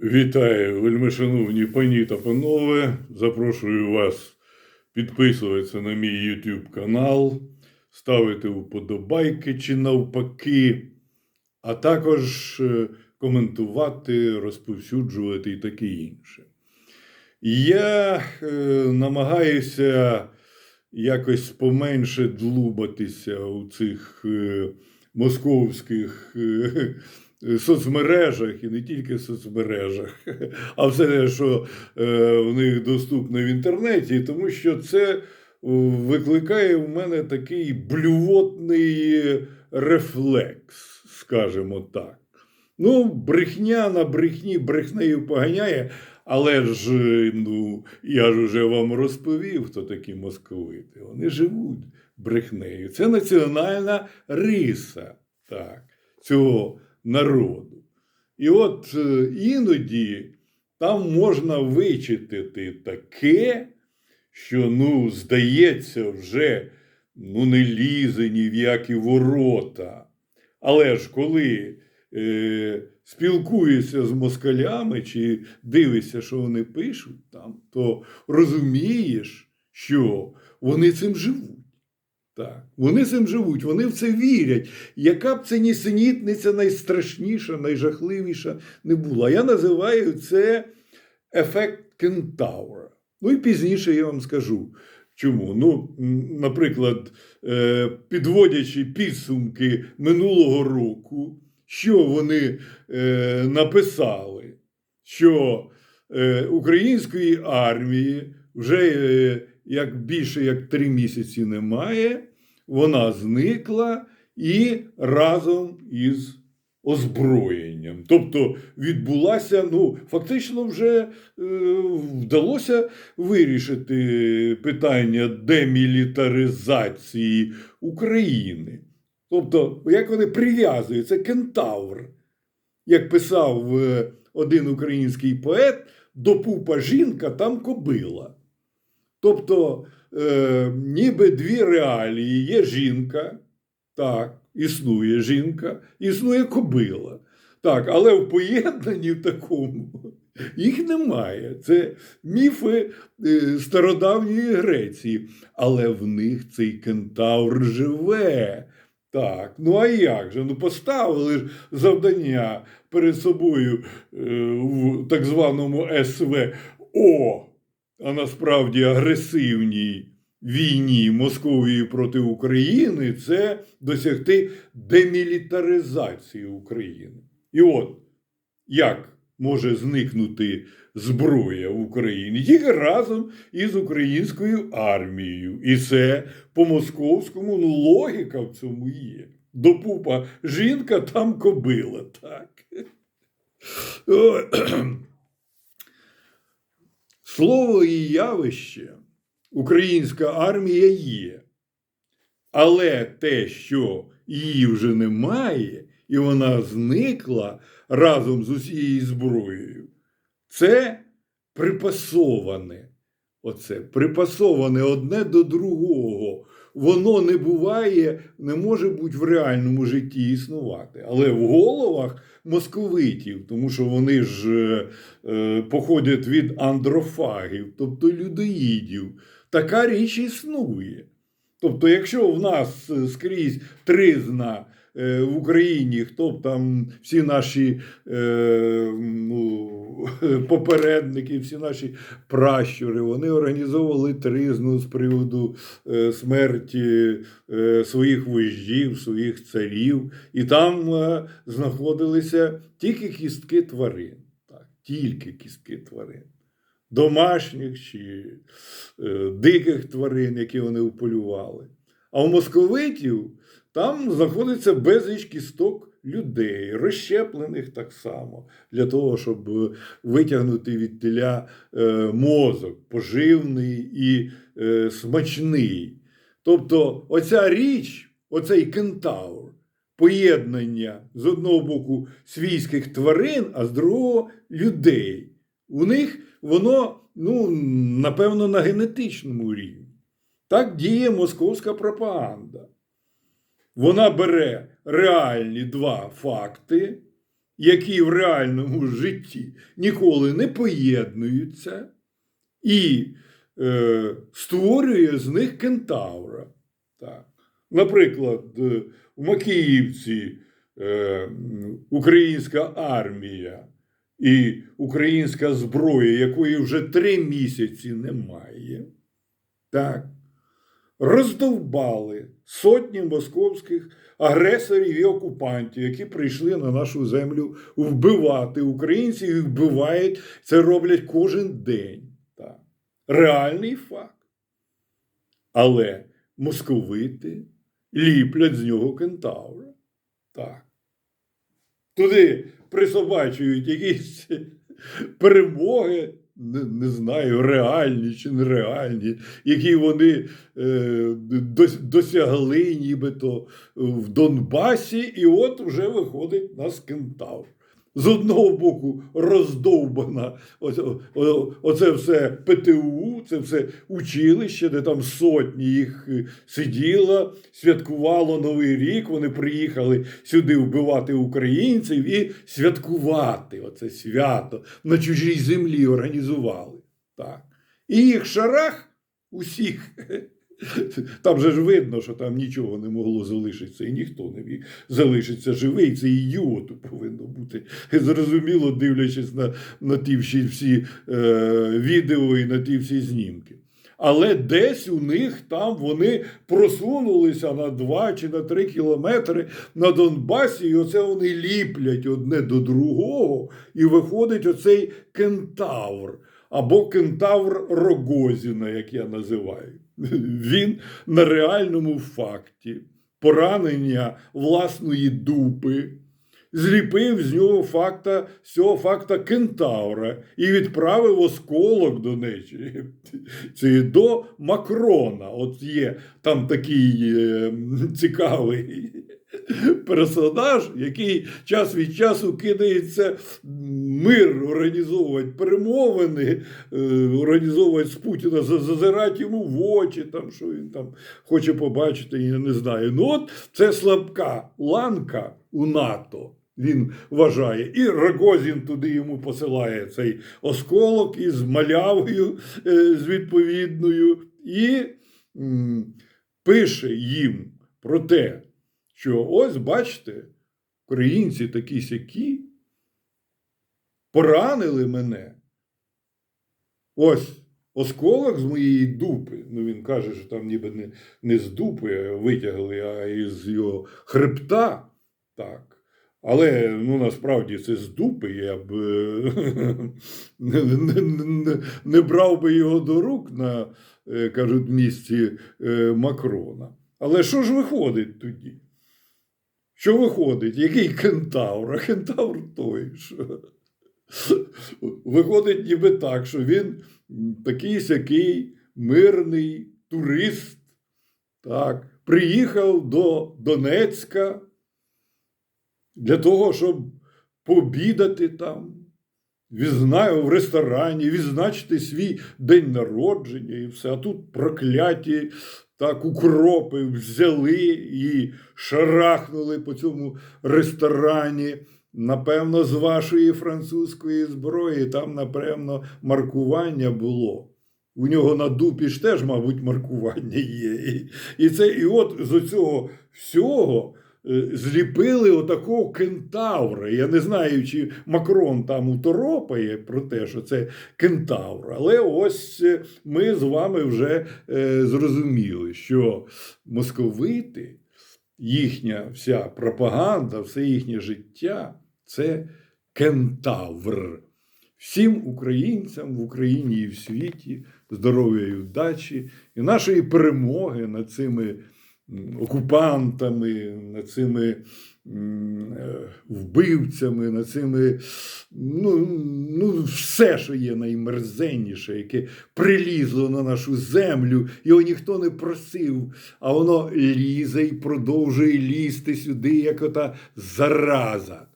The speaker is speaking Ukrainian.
Вітаю, вельмишановні пані та панове. Запрошую вас підписуватися на мій YouTube канал, ставити вподобайки чи навпаки, а також е, коментувати, розповсюджувати і таке інше. Я е, намагаюся якось поменше длубатися у цих е, московських е, соцмережах і не тільки в соцмережах, а все, що е, в них доступно в інтернеті, тому що це е, викликає в мене такий блювотний рефлекс, скажімо так. Ну, брехня на брехні брехнею поганяє, але ж е, ну, я ж уже вам розповів, хто такі московити. Вони живуть брехнею. Це національна риса так, цього народу. І от е, іноді там можна вичитати таке, що, ну, здається, вже ну, не лізе ні в які ворота. Але ж коли е, спілкуєшся з москалями чи дивишся, що вони пишуть там, то розумієш, що вони цим живуть. Так, вони цим живуть, вони в це вірять. Яка б це нісенітниця найстрашніша, найжахливіша не була. Я називаю це ефект кентаура. Ну і пізніше я вам скажу. Чому? Ну, наприклад, е, підводячи підсумки минулого року, що вони е, написали, що е, української армії вже як більше як три місяці немає, вона зникла і разом із озброєнням. Тобто відбулася, ну, фактично вже е, вдалося вирішити питання демілітаризації України. Тобто, як вони прив'язують, це кентавр. Як писав е, один український поет, до пупа жінка там кобила. Тобто, е, ніби дві реалії. Є жінка, так, існує жінка, існує кобила. Так, але в поєднанні такому їх немає. Це міфи е, стародавньої Греції. Але в них цей кентавр живе. Так, ну а як же? Ну поставили ж завдання перед собою е, в так званому СВО, а насправді агресивній війні Московії проти України це досягти демілітаризації України. І от як може зникнути зброя в Україні тільки разом із українською армією. І це по московському ну, логіка в цьому є. До пупа жінка там кобила. Так. Слово і явище українська армія є. Але те, що її вже немає, і вона зникла разом з усією зброєю, це припасоване. Оце припасоване одне до другого. Воно не буває, не може бути в реальному житті існувати. Але в головах московитів, тому що вони ж е, е, походять від андрофагів, тобто людоїдів, така річ існує. Тобто, якщо в нас е, скрізь тризна в Україні, хто б там всі наші е, ну, попередники, всі наші пращури, вони організовували тризну з приводу е, смерті е, своїх вождів, своїх царів, і там е, знаходилися тільки кістки тварин. Так, тільки кістки тварин. Домашніх чи е, диких тварин, які вони вполювали. А у московитів там знаходиться безліч кісток людей, розщеплених так само, для того, щоб витягнути від теля е, мозок, поживний і е, смачний. Тобто, оця річ, оцей кентавр, поєднання з одного боку свійських тварин, а з другого людей. У них воно, ну, напевно, на генетичному рівні. Так діє московська пропаганда. Вона бере реальні два факти, які в реальному житті ніколи не поєднуються, і е, створює з них кентавра. Так. Наприклад, е, у Макіївці е, українська армія і українська зброя, якої вже три місяці немає, так, роздовбали сотні московських агресорів і окупантів, які прийшли на нашу землю вбивати українців і вбивають це роблять кожен день. Так. Реальний факт. Але московити ліплять з нього кентавра. Так. Туди присобачують якісь перемоги, не, не знаю, реальні чи нереальні, які вони е, дос- досягли нібито в Донбасі, і от вже виходить на кентавр. З одного боку роздовбана оце, все ПТУ, це все училище, де там сотні їх е, сиділо, святкувало Новий рік. Вони приїхали сюди вбивати українців і святкувати оце свято на чужій землі організували. Так. І їх шарах усіх. Там же ж видно, що там нічого не могло залишитися, і ніхто не міг залишитися живий. Це ідіоту повинно бути. Зрозуміло, дивлячись на, на ті всі, всі е, відео і на ті всі знімки. Але десь у них там вони просунулися на 2 чи на 3 кілометри на Донбасі, і оце вони ліплять одне до другого, і виходить оцей кентавр або кентавр Рогозіна, як я називаю. Він на реальному факті поранення власної дупи зліпив з нього факта, цього факта кентавра і відправив осколок до. Це до Макрона. От є там такий е, цікавий персонаж, який час від часу кидається мир організовувати перемовини, е, організовувати з Путіна, зазирати йому в очі, там, що він там хоче побачити, я не знаю. Ну от це слабка ланка у НАТО. Він вважає, і Рогозін туди йому посилає цей осколок із малявою, е, з відповідною, і м, пише їм про те, що ось бачите, українці такі сякі поранили мене. Ось осколок з моєї дупи. Ну він каже, що там ніби не, не з дупи витягли, а із його хребта. Так. Але ну, насправді це з дупи, я б е, не, не, не, брав би його до рук на, е, кажуть, місці е, Макрона. Але що ж виходить тоді? Що виходить? Який кентавр? А кентавр той. Що... Виходить ніби так, що він такий сякий мирний турист, так, приїхав до Донецька для того, щоб побідати там, в ресторані, відзначити свій день народження і все. А тут прокляті так укропи взяли і шарахнули по цьому ресторані. Напевно, з вашої французької зброї, там, напевно, маркування було. У нього на дупі ж теж, мабуть, маркування є. І, це, і от з цього всього зліпили отакого кентавра. Я не знаю, чи Макрон там уторопає про те, що це кентавр. Але ось е, ми з вами вже е, зрозуміли, що московити, їхня вся пропаганда, все їхнє життя це кентавр. Всім українцям в Україні і в світі здоров'я і удачі, і нашої перемоги над цими окупантами, над цими е, вбивцями, над цими, ну, ну, все, що є наймерзенніше, яке прилізло на нашу землю, його ніхто не просив, а воно лізе і продовжує лізти сюди, як ота зараза.